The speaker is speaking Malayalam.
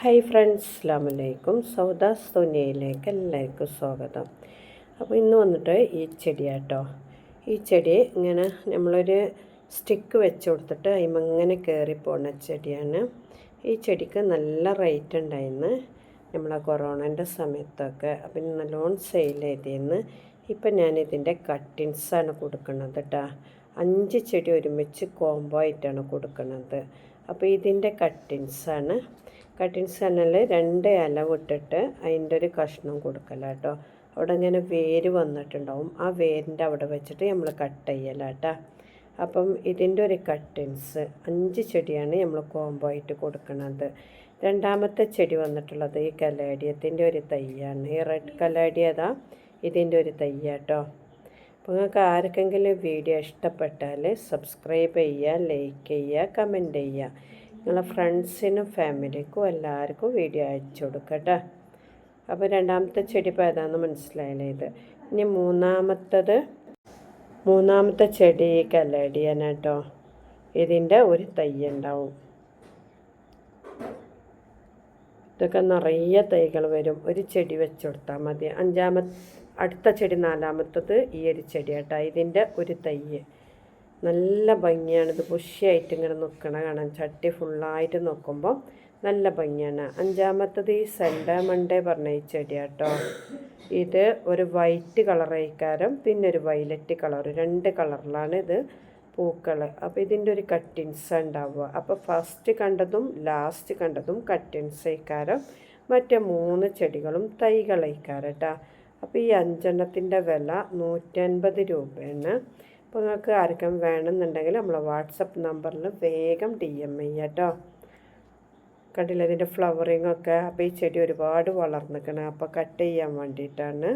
ഹായ് ഫ്രണ്ട്സ് അസ്ലാമലൈക്കും സൗദാസ് തോന്നിയയിലേക്ക് എല്ലാവർക്കും സ്വാഗതം. അപ്പോൾ ഇന്ന് വന്നിട്ട് ഈ ചെടിയാട്ടോ. ഈ ചെടി ഇങ്ങനെ നമ്മളൊരു സ്റ്റിക്ക് വെച്ച് കൊടുത്തിട്ട് അതിമങ്ങനെ കയറി പോകുന്ന ചെടിയാണ്. ഈ ചെടിക്ക് നല്ല റേറ്റ് ഉണ്ടായിരുന്നു നമ്മളെ കൊറോണന്റെ സമയത്തൊക്കെ. അപ്പം നല്ലോണം സെയിൽ ചെയ്തിരുന്നു ഇപ്പം ഞാനിതിന്റെ കട്ടിങ്സാണ് കൊടുക്കുന്നത് കേട്ടോ അഞ്ച് ചെടി ഒരുമിച്ച് കോംബോ ആയിട്ടാണ് കൊടുക്കുന്നത്. അപ്പോൾ ഇതിന്റെ കട്ടിൻസാണ് കട്ടിൻസ് തന്നെ രണ്ട് ഇല വിട്ടിട്ട് അതിന്റെ ഒരു കഷ്ണം കൊടുക്കല കേട്ടോ. അവിടെ ഇങ്ങനെ വേര് വന്നിട്ടുണ്ടാവും. ആ വേരിന്റെ അവിടെ വെച്ചിട്ട് നമ്മൾ കട്ട് ചെയ്യല കേട്ടോ. അപ്പം ഇതിന്റെ ഒരു കട്ടിൻസ് അഞ്ച് ചെടിയാണ് നമ്മൾ കോംബോ ആയിട്ട് കൊടുക്കുന്നത് രണ്ടാമത്തെ ചെടി വന്നിട്ടുള്ളത് ഈ കലാഡിയത്തിന്റെ ഒരു തൈയാണ്. ഈ റെഡ് കലാഡിയതാ ഇതിന്റെ ഒരു തയ്യാട്ടോ അപ്പോൾ നിങ്ങൾക്ക് ആർക്കെങ്കിലും വീഡിയോ ഇഷ്ടപ്പെട്ടാൽ സബ്സ്ക്രൈബ് ചെയ്യുക ലൈക്ക് ചെയ്യുക കമന്റ് ചെയ്യുക. നിങ്ങളെ ഫ്രണ്ട്സിനും ഫാമിലിക്കും എല്ലാവർക്കും വീഡിയോ അയച്ചു കൊടുക്കട്ടെ അപ്പോൾ രണ്ടാമത്തെ ചെടി ഇപ്പോൾ ഏതാണെന്ന് മനസ്സിലായില്ലേ? ഇത് ഇനി മൂന്നാമത്തത് മൂന്നാമത്തെ ചെടി കല്ലടിയാണ് കേട്ടോ ഇതിന്റെ ഒരു തൈ ഉണ്ടാവും. ഇതൊക്കെ നിറയെ തൈകൾ വരും. ഒരു ചെടി വെച്ച് കൊടുത്താൽ മതി. അഞ്ചാമത്തെ അടുത്ത ചെടി നാലാമത്തത് ഈ ഒരു ചെടി കേട്ടോ ഇതിന്റെ ഒരു തയ്യ്. നല്ല ഭംഗിയാണ്. ഇത് ബുഷിയായിട്ട് ഇങ്ങനെ നിൽക്കണ കാണാൻ. ചട്ടി ഫുള്ളായിട്ട് നോക്കുമ്പോൾ നല്ല ഭംഗിയാണ്. അഞ്ചാമത്തത് ഈ സെൻഡാമണ്ടേ പറഞ്ഞ ഈ ചെടി കേട്ടോ ഇത് ഒരു വൈറ്റ് കളർ കളറേക്കാരം പിന്നെ ഒരു വയലറ്റ് കളർ രണ്ട് കളറിലാണ് ഇത് പൂക്കൾ അപ്പോൾ ഇതിന്റെ ഒരു കട്ടിൻസ് ഉണ്ടാവുക. അപ്പോൾ ഫസ്റ്റ് കണ്ടതും ലാസ്റ്റ് കണ്ടതും കട്ടിൻസ് ആയിക്കാരം. മറ്റേ മൂന്ന് ചെടികളും തൈകളായിക്കാരം കേട്ടോ അപ്പോൾ ഈ അഞ്ചെണ്ണത്തിന്റെ വില നൂറ്റൻപത് രൂപയാണ്. അപ്പോൾ നിങ്ങൾക്ക് ആർക്കും വേണമെന്നുണ്ടെങ്കിൽ നമ്മളെ വാട്സപ്പ് നമ്പറിൽ വേഗം ഡി എം ചെയ്യാം കേട്ടോ. കണ്ടില്ല ഇതിന്റെ ഫ്ലവറിങ്ങൊക്കെ അപ്പോൾ ഈ ചെടി ഒരുപാട് വളർന്നിക്കണം അപ്പോൾ കട്ട് ചെയ്യാൻ വേണ്ടിയിട്ടാണ്.